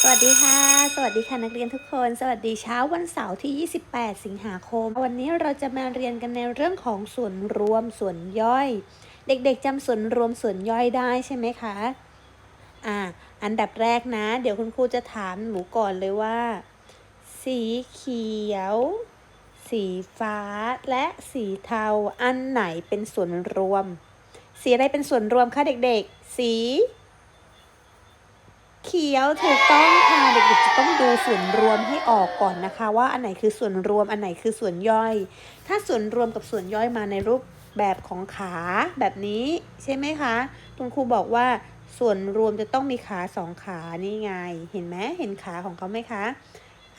สวัสดีค่ะ สวัสดีค่ะนักเรียนทุกคน สวัสดีเช้าวันเสาร์ที่ 28 สิงหาคม วันนี้เราจะมาเรียนกันในเรื่องของส่วนรวมส่วนย่อย เด็กๆจำส่วนรวมส่วนย่อยได้ใช่ไหมคะ อ่า อันดับแรกนะ เดี๋ยวคุณครูจะถามหนูก่อนเลยว่า สีเขียว สีฟ้า และสีเทา อันไหนเป็นส่วนรวม สีอะไรเป็นส่วนรวมคะเด็กๆ สี เขียวถูกต้องค่ะเด็กๆจะต้องดูส่วนรวมให้ออกก่อนนะคะ ว่าอันไหนคือส่วนรวมอันไหนคือส่วนย่อย ถ้าส่วนรวมกับส่วนย่อยมาในรูปแบบของขาแบบนี้ใช่ไหมคะคุณครูบอกว่าส่วนรวมจะต้องมีขาสองขานี่ไง เห็นไหมเห็นขาของเขาไหมคะ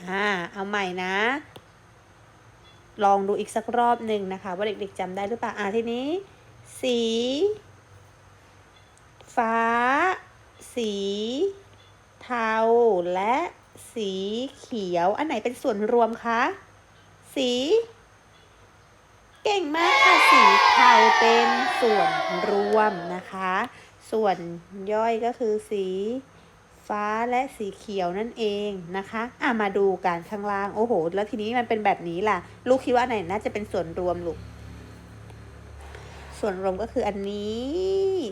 อ่าเอาใหม่นะ ลองดูอีกสักรอบหนึ่งนะคะ ว่าเด็กๆจำได้หรือเปล่าอ่าทีนี้ สี ฟ้า สี เทาและสีเขียว อันไหนเป็นส่วนรวมคะ สี เก่งมากค่ะ สีเทาเป็นส่วนรวมนะคะ ส่วนย่อยก็คือสีฟ้าและสีเขียวนั่นเองนะคะ อะมาดูกันข้างล่าง โอ้โห แล้วทีนี้มันเป็นแบบนี้ล่ะ ลูกคิดว่าไหนน่าจะเป็นส่วนรวมลูก ส่วนรวมก็คืออันนี้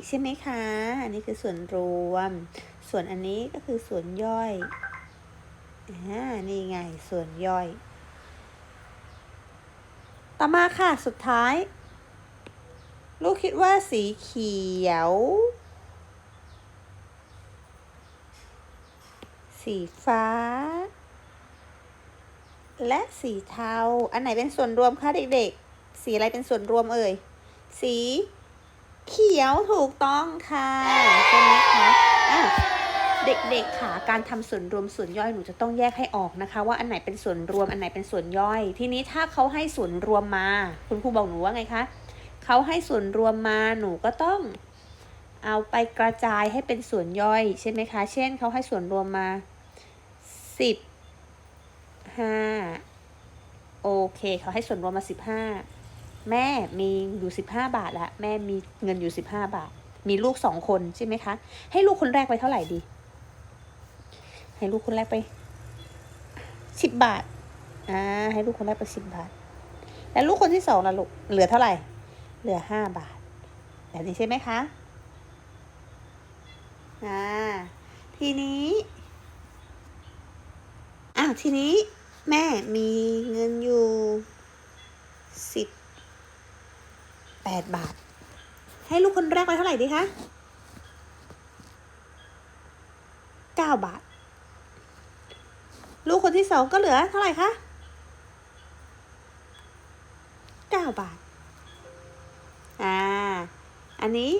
ใช่ไหมคะ อันนี้คือส่วนรวม ส่วนอันนี้ก็คือส่วนย่อยอ่านี่ไงส่วนย่อย ต่อมาค่ะสุดท้าย ลูกคิดว่าสีเขียว สีฟ้า และสีเทา อันไหนเป็นส่วนรวมคะเด็กๆ สีอะไรเป็นส่วนรวมเอ่ย สีเขียวถูกต้องค่ะใช่ไหมคะอะ เด็กๆค่ะ การทำส่วนรวมส่วนย่อยหนูจะต้องแยกให้ออกนะคะ ว่าอันไหนเป็นส่วนรวมอันไหนเป็นส่วนย่อย ทีนี้ถ้าเขาให้ส่วนรวมมา คุณครูบอกหนูว่าไงคะเขาให้ส่วนรวมมาหนูก็ต้อง เอาไปกระจายให้เป็นส่วนย่อยใช่ไหมคะ เช่นเขาให้ส่วนรวมมาสิบห้าโอเคเขาให้ส่วนรวมมาสิบห้าแม่มีอยู่สิบห้าบาทละแม่มีเงินอยู่สิบห้าบาท มีลูกสองคนใช่ไหมคะ ให้ลูกคนแรกไปเท่าไหร่ดี ให้ลูกคนแรกไปสิบบาท อ่า ให้ลูกคนแรกไปสิบบาท แล้วลูกคนที่สองล่ะลูก เหลือเท่าไหร่ เหลือห้าบาท แบบนี้ใช่ไหมคะ อ่า ทีนี้อ่าทีนี้แม่มีเงินอยู่สิบแปดบาท ให้ลูกคนแรกไปเท่าไหร่ดีคะเก้าบาท ลูกคนที่สองก็เหลือเท่าไหร่คะเก้าบาท อ่า อันนี้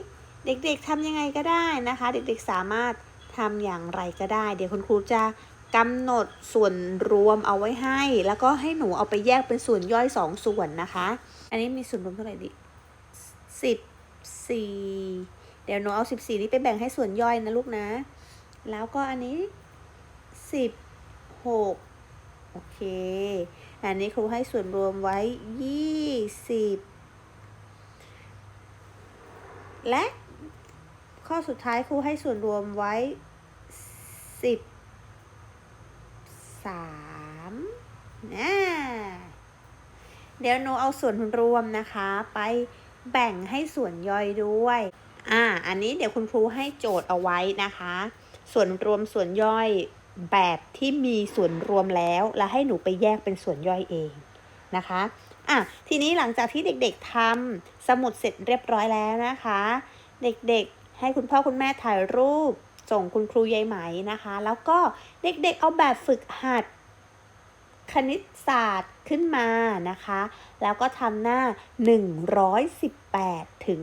เด็กๆทำยังไงก็ได้นะคะ เด็กๆสามารถทำอย่างไรก็ได้ เดี๋ยวคุณครูจะกำหนดส่วนรวมเอาไว้ให้ แล้วก็ให้หนูเอาไปแยกเป็นส่วนย่อยสองส่วนนะคะ อันนี้มีส่วนรวมเท่าไหร่ดิสิบ สี่เดี๋ยวหนูเอาสิบสี่นี้ไปแบ่งให้ส่วนย่อยนะลูกนะ แล้วก็อันนี้สิบหกโอเค อันนี้ครูให้ส่วนรวมไว้ยี่สิบและข้อสุดท้ายครูให้ส่วนรวมไว้สิบสามนะเดี๋ยวหนูเอาส่วนรวมนะคะไป แบ่งให้ส่วนย่อยด้วย อ่า อันนี้เดี๋ยวคุณครูให้โจทย์เอาไว้นะคะ ส่วนรวมส่วนย่อยแบบที่มีส่วนรวมแล้ว แล้วให้หนูไปแยกเป็นส่วนย่อยเองนะคะ อะ ทีนี้หลังจากที่เด็กๆทำสมุดเสร็จเรียบร้อยแล้วนะคะ เด็กๆ ให้คุณพ่อคุณแม่ถ่ายรูป ส่งคุณครูยายไหมนะคะ แล้วก็เด็กๆ เอาแบบฝึกหัด คณิตศาสตร์ขึ้นมานะคะ แล้วก็ทำหน้า 118 ถึง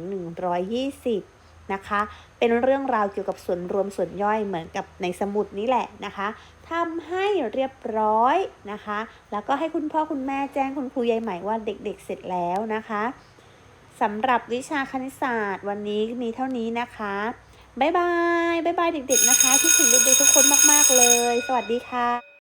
120 นะคะ เป็นเรื่องราวเกี่ยวกับส่วนรวมส่วนย่อยเหมือนกับในสมุดนี้แหละนะคะทำให้เรียบร้อยนะคะ แล้วก็ให้คุณพ่อคุณแม่แจ้งคุณครูยายใหม่ว่าเด็กๆเสร็จแล้วนะคะสำหรับวิชาคณิตศาสตร์วันนี้มีเท่านี้นะคะบายบายบายบายเด็กๆนะคะคิดถึงเด็กๆทุกคนมากๆเลย สวัสดีค่ะ